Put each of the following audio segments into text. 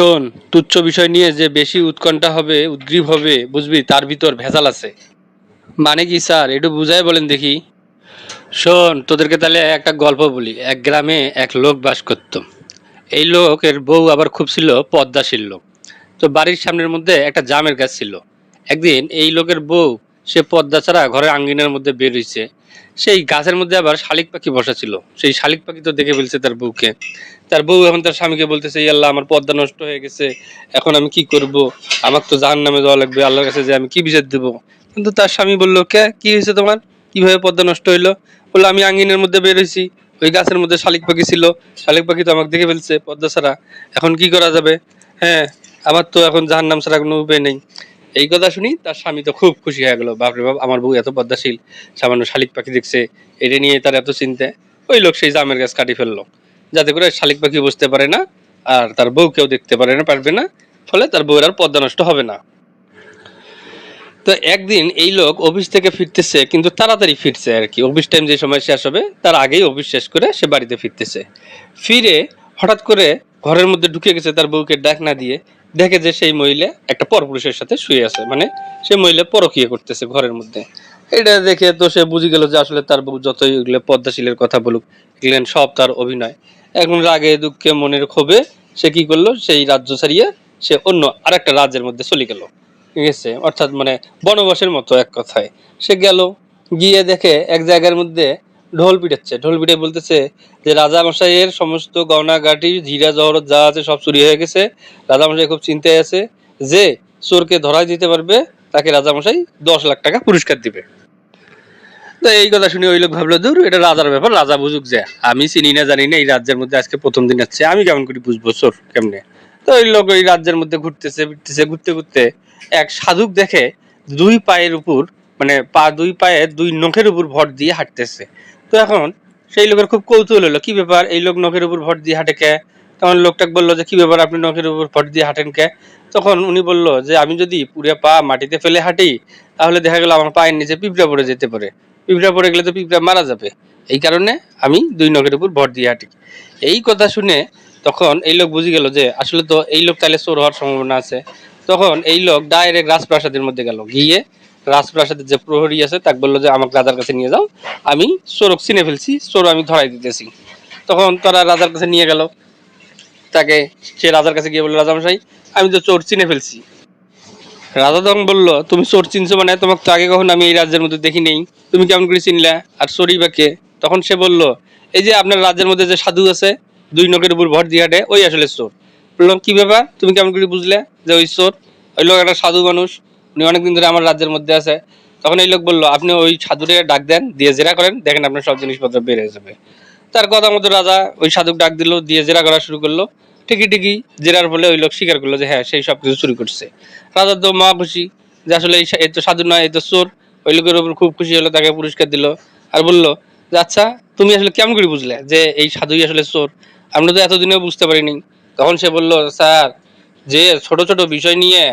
শোন, তুচ্ছ বিষয় নিয়ে যে বেশি উৎকণ্ঠা হবে, উদ্গ্রীব হবে, বুঝবি, তার ভিতর ভেজাল আছে। মানে কি স্যার, একটু বুঝাই বলেন দেখি। শোন, তোদেরকে তাহলে একটা গল্প বলি। এক গ্রামে এক লোক বাস করত। এই লোকের বউ আবার খুব ছিল পদ্মাশীল লোক। তো বাড়ির সামনের মধ্যে একটা জামের গাছ ছিল। একদিন এই লোকের বউ, সে পদ্মা ছাড়া ঘরের আঙ্গিনার মধ্যে বের হইছে। সেই গাছের মধ্যে আবার শালিক পাখি বসা ছিল সেই শালিক পাখি তো দেখে ফেলছে তার বউকে। তার বউ এখন তার স্বামীকে বলতেছে আল্লাহ, আমার পদ্মা নষ্ট হয়ে গেছে, এখন আমি কি করব? আমার তো জাহান নামে যাওয়া লাগবে, আল্লাহর কাছে যে আমি কি বিচার দেবো? কিন্তু তার স্বামী বলল, কে? কি হয়েছে তোমার? কীভাবে পদ্মা নষ্ট হইল? বলল, আমি আঙ্গিনের মধ্যে বের হয়েছি। ওই গাছের মধ্যে শালিক পাখি ছিল। শালিক পাখি তো আমাকে দেখে ফেলছে পদ্মা ছাড়া। এখন কি করা যাবে? হ্যাঁ আমার তো এখন জাহান নাম ছাড়া কোনো উপায় নেই। এই কথা শুনি, তার স্বামী তো খুব খুশি হয়ে গেল। বাপরে বাপ, আমার বউ এত পদ্মাশীল, সামান্য শালিক পাখি দেখছে, এটা নিয়ে তার এত চিন্তা। ওই লোক সেই জামের গাছ কাটি ফেলল। যাতে করে শালিক পাখি বুঝতে পারে না, আর তার বউ কেউ দেখতে পারে না, পারবে না, ফলে তার বউয়ের আর পদ্মা নষ্ট হবে না। তো একদিন এই লোক অফিস থেকে ফিরতেছে, কিন্তু তাড়াতাড়ি ফিরছে আর কি। অফিস টাইম যে সময় শেষ হবে, তার আগেই অফিস শেষ করে সে বাড়িতে ফিরতেছে। ফিরে হঠাৎ করে ঘরের মধ্যে ঢুকে গেছে তার বউকে ডাক না দিয়ে। দেখে যে সেই মহিলা একটা পরপুরুষের সাথে শুয়ে আছে মানে সে মহিলা পরকিয়ে করতেছে ঘরের মধ্যে। এটা দেখে তো সে বুঝে গেল যে আসলে তার বউ যতই এগুলো পদ্মাশীলের কথা বলুক, এগুলেন সব তার অভিনয়। এখন রাগে দুঃখে মনের ক্ষোভে সে কি করল, সেই রাজ্য ছাড়িয়ে সে অন্য আরেকটা রাজ্যের মধ্যে চলে গেল। ঠিক আছে? অর্থাৎ মানে বনবাসের মতো এক কথায়। সে গেল, গিয়ে দেখে এক জায়গার মধ্যে ঢোল পিটাচ্ছে। ঢোল পিটে বলতেছে যে রাজা মশাইয়ের সমস্ত গহনা, গাটি হীরা জহরত যা আছে সব চুরি হয়ে গেছে। রাজা মশাই খুব চিন্তায় আছে যে চোরকে ধরাই দিতে পারবে, তাকে রাজা মশাই দশ লাখ টাকা পুরস্কার দিবে। তো এই কথা শুনে ওই লোক ভাবলো দূর এটা রাজার ব্যাপার, রাজা বুঝুক যে। আমি চিনি না, জানি না, এই রাজ্যের মধ্যে আজকে প্রথম দিন আছে আমি কেমন করে বুঝব চোর কেমনে? তো ওই লোক ওই রাজ্যের মধ্যে ঘুরতেছে, ফিরতেছে, ঘুরতে ঘুরতে এক সাধুক দেখে দুই পায়ের উপর মানে পা দুই পায়ে দুই নখের উপর ভর দিয়ে হাঁটতেছে। তো এখন সেই লোকের খুব কৌতূহল হলো, কি ব্যাপার? এই লোক নখের উপর ভর দিয়ে হাঁটে কে তখন লোকটাকে বলল যে, কি ব্যাপার? আপনি নখের উপর ভর দিয়ে হাঁটেন কে? তখন উনি বলল যে, আমি যদি পুরে পা মাটিতে ফেলে হাঁটি, তাহলে দেখা গেল আমার পায়ের নিচে পিঁপড়া পড়ে যেতে পারে। পিঁপড়া পড়ে গেলে তো পিঁপড়া মারা যাবে। এই কারণে আমি দুই নখের উপর ভর দিয়ে হাঁটি। এই কথা শুনে তখন এই লোক বুঝে গেল যে, আসলে তো এই লোক তাহলে চোর হওয়ার সম্ভাবনা আছে। তখন এই লোক ডাইরেক্ট রাজপ্রাসাদের মধ্যে গেল। গিয়ে রাজপ্রাসাদের যে প্রহরী আছে, তাকে বলল যে, আমাকে রাজার কাছে নিয়ে যাও। আমি চোরক চিনে ফেলছি চোর আমি ধরাই দিতেছি। তখন তারা রাজার কাছে নিয়ে গেল। তাকে সে রাজার কাছে গিয়ে বলল রাজামশাই আমি তো চোর চিনে ফেলছি। রাজা তখন বলল, তুমি চোর চিনছো মানে? তোমাকে তো আগে কখন আমি এই রাজ্যের মধ্যে দেখি নেই তুমি কেমন করে চিনলা? আর চোরই বা কে? তখন সে বলল, এই যে আপনার রাজ্যের মধ্যে যে সাধু আছে, দুই নখের উপর ভর দিয়ে হাঁটে, ওই আসলে চোর। বললাম, কি ব্যাপার? তুমি কেমন করে বুঝলে যে ওই চোর? ওই লোক একটা সাধু মানুষ। উনি অনেকদিন ধরে আমার রাজ্যের মধ্যে আছে। তখন এই লোক বলল, আপনি ওই সাধুরে ডাক দেন, দিয়ে জেরা করেন, দেখেন আপনার সব জিনিসপত্র বেড়ে যাবে। তার কথা মতো রাজা ওই সাধুক ডাক দিল, দিয়ে জেরা করা শুরু করল। ঠিকই ঠিকই, জেরার ফলে ওই লোক স্বীকার করল যে হ্যাঁ সেই সব কিছু চুরি করছে। রাজার তো মা খুশি যে, আসলে এই তো সাধু নয়, এই তো চোর। ওই লোকের উপর খুব খুশি হলো, তাকে পুরস্কার দিল আর বলল, যে আচ্ছা তুমি আসলে কেমন করে বুঝলে যে, এই সাধুই আসলে চোর? আমরা তো এতদিনেও বুঝতে পারিনি। তখন সে বলল, স্যার, যে ছোট ছোট বিষয় নিয়ে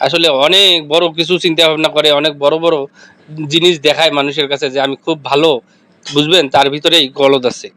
আসলে অনেক বড় কিছু চিন্তা ভাবনা করে, অনেক বড় বড় জিনিস দেখায় মানুষের কাছে যে আমি খুব ভালো, বুঝবেন? তার ভিতরেই গলদ আছে।